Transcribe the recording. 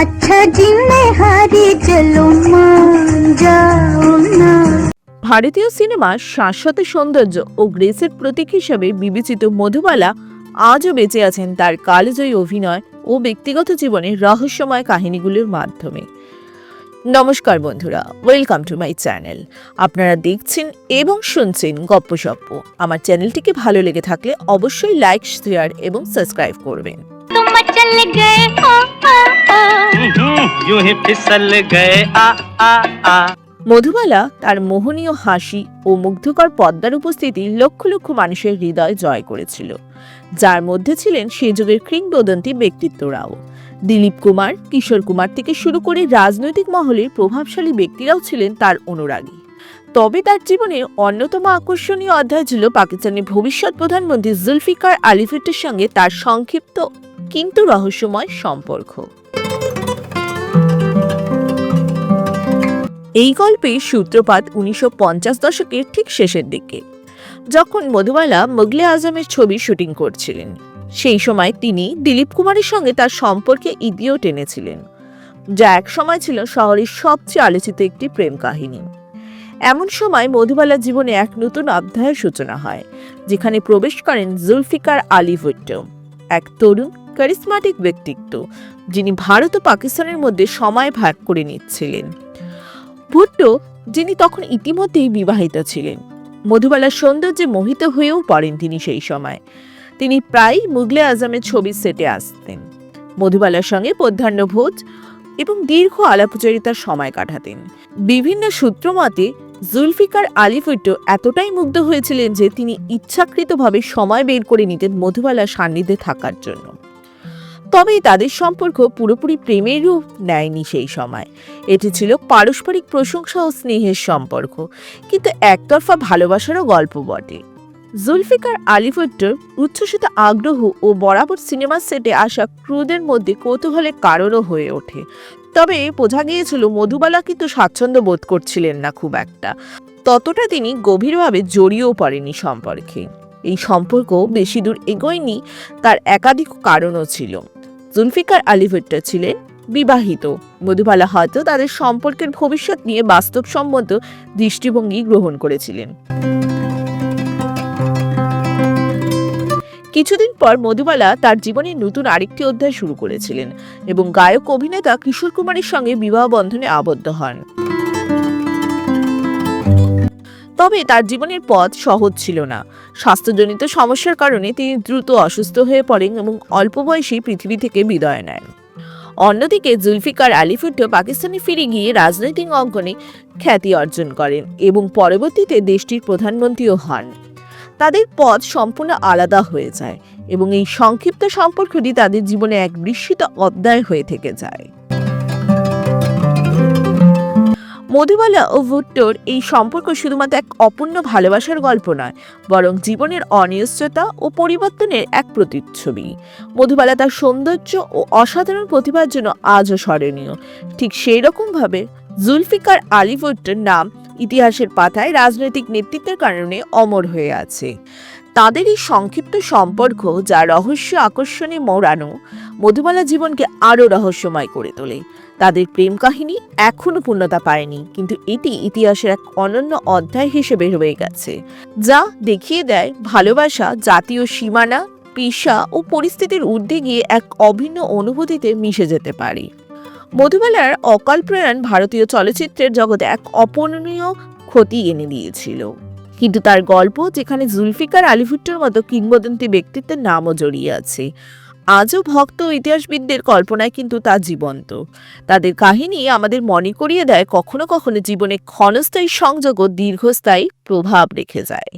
আচ্ছা জিন্নে ভারতীয় সিনেমা শাশ্বত সৌন্দর্য ও গ্রেসের প্রতীক হিসেবে বিবেচিত মধুবালা আজও বেঁচে আছেন তার কালজয়ী অভিনয় ও ব্যক্তিগত জীবনের রহস্যময় কাহিনীগুলোর মাধ্যমে। নমস্কার বন্ধুরা, ওয়েলকাম টু মাই চ্যানেল। আপনারা দেখছেন এবং শুনছেন গপ্পসপ্প আমার চ্যানেলটিকে ভালো লেগে থাকলে অবশ্যই লাইক, শেয়ার এবং সাবস্ক্রাইব করবেন। तुम चल गए हो ओ, ओ। हम्म, यूं ही फिसल गए आ आ आ মধুবালা তার মোহনীয় হাসি ও মুগ্ধকর পদ্মার উপস্থিতি লক্ষ লক্ষ মানুষের হৃদয় জয় করেছিল যার মধ্যে ছিলেন সে যুগের কিংবদন্তি ব্যক্তিত্বরাও দিলীপ কুমার কিশোর কুমার থেকে শুরু করে রাজনৈতিক মহলের প্রভাবশালী ব্যক্তিরাও ছিলেন তার অনুরাগী তবে তার জীবনের অন্যতম আকর্ষণীয় অধ্যায় ছিল পাকিস্তানের ভবিষ্যৎ প্রধানমন্ত্রী জুলফিকার আলী ভুট্টোর সঙ্গে তার সংক্ষিপ্ত কিন্তু রহস্যময় সম্পর্ক। এই গল্পের সূত্রপাত উনিশশো দশকের ঠিক শেষের দিকে, যখন মধুবালা মুগলে আজমের ছবি শুটিং করছিলেন। সেই সময় তিনি দিলীপ কুমারের সঙ্গে তার সম্পর্কে ইদিও টেনেছিলেন, যা এক সময় ছিল শহরের সবচেয়ে আলোচিত একটি প্রেম কাহিনী। এমন সময় মধুবালার জীবনে এক নতুন অধ্যায়ের সূচনা হয়, যেখানে প্রবেশ করেন জুলফিকার আলী ভুট্টো, এক তরুণ কারিসমাটিক ব্যক্তিত্ব, যিনি ভারত ও পাকিস্তানের মধ্যে সময় ভাগ করে নিচ্ছিলেন। ভুট্টো, যিনি তখন ইতিমধ্যেই বিবাহিত ছিলেন। মধুবালার সৌন্দর্যে মোহিত হয়েও পড়েন তিনি সেই সময়। তিনি প্রায় মুগলে আজমের ছবির সেটে আসতেন। মধুবালার সঙ্গে পধ্যাহ্ন ভোজ এবং দীর্ঘ আলাপচারিতার সময় কাটাতেন। বিভিন্ন সূত্র মতে, জুলফিকার আলী ভুট্টো এতটাই মুগ্ধ হয়েছিলেন যে তিনি ইচ্ছাকৃতভাবে সময় বের করে নিতেন মধুবালার সান্নিধ্যে থাকার জন্য। তবে তাদের সম্পর্ক পুরোপুরি প্রেমের রূপ নেয়নি সেই সময়। এটি ছিল পারস্পরিক প্রশংসা ও স্নেহের সম্পর্ক, কিন্তু একতরফা ভালোবাসারও গল্প বটে। জুলফিকার আলী উচ্ছ্বসিত আগ্রহ ও বরাবর সিনেমা সেটে আসা ক্রুদের মধ্যে কৌতূহলের কারণও হয়ে ওঠে। তবে বোঝা গিয়েছিল মধুবালা কিন্তু স্বাচ্ছন্দ্য বোধ করছিলেন না খুব একটা। ততটা তিনি গভীরভাবে জড়িয়েও পড়েনি সম্পর্কে। এই সম্পর্ক বেশি দূর এগোয়নি, তার একাধিক কারণও ছিল। জুলফিকার আলী ভুট্টো ছিলেন বিবাহিত। মধুবালা হয়তো তাদের সম্পর্কের ভবিষ্যৎ নিয়ে বাস্তবসম্মত দৃষ্টিভঙ্গি গ্রহণ করেছিলেন। কিছুদিন পর মধুবালা তার জীবনের নতুন আরেকটি অধ্যায় শুরু করেছিলেন এবং গায়ক অভিনেতা কিশোর কুমারের সঙ্গে বিবাহ বন্ধনে আবদ্ধ হন। তবে তার জীবনের পথ সহজ ছিল না। স্বাস্থ্যজনিত সমস্যার কারণে তিনি দ্রুত অসুস্থ হয়ে পড়েন এবং অল্প বয়সেই পৃথিবী থেকে বিদায় নেন। অন্যদিকে জুলফিকার আলী ভুট্টো পাকিস্তানে ফিরে গিয়ে রাজনৈতিক অঙ্গনে খ্যাতি অর্জন করেন এবং পরবর্তীতে দেশটির প্রধানমন্ত্রীও হন। তাদের পথ সম্পূর্ণ আলাদা হয়ে যায় এবং এই সংক্ষিপ্ত সম্পর্কটি তাদের জীবনে এক বিস্মিত অধ্যায় হয়ে থেকে যায়। মধুবালা ও ভুট্টোর এই সম্পর্ক শুধুমাত্র এক অপূর্ণ ভালোবাসার গল্প নয়, বরং জীবনের অনিশ্চয়তা ও পরিবর্তনের এক প্রতিচ্ছবি। মধুবালা তার সৌন্দর্য ও অসাধারণ প্রতিভার জন্য আজও স্মরণীয়। ঠিক সেই রকমভাবে জুলফিকার আলী ভুট্টোর নাম ইতিহাসের পাতায় রাজনৈতিক নেতৃত্বের কারণে অমর হয়ে আছে। তাদের এই সংক্ষিপ্ত সম্পর্ক, যা রহস্য আকর্ষণে মোড়ানো মধুবালা জীবনকে আরও রহস্যময় করে তোলে। তাদের প্রেম কাহিনী এখনও পূর্ণতা পায়নি, কিন্তু এটি ইতিহাসের এক অনন্য অধ্যায় হিসেবে রয়ে গেছে, যা দেখিয়ে দেয় ভালোবাসা, জাতীয় সীমানা, পেশা ও পরিস্থিতির ঊর্ধ্বে গিয়ে এক অভিন্ন অনুভূতিতে মিশে যেতে পারে। মধুবালার অকাল প্রয়াণ ভারতীয় চলচ্চিত্রের জগতে এক অপূরণীয় ক্ষতি এনে দিয়েছিল। কিন্তু তার গল্প যেখানে জুলফিকার আলী ভুট্টোর মতো কিংবদন্তি ব্যক্তিত্বের নামও জড়িয়ে আছে। আজও ভক্ত ইতিহাসবিদদের কল্পনায় কিন্তু তা জীবন্ত। তাদের কাহিনী আমাদের মনে করিয়ে দেয় কখনো কখনো জীবনে ক্ষণস্থায়ী সংযোগও দীর্ঘস্থায়ী প্রভাব রেখে যায়।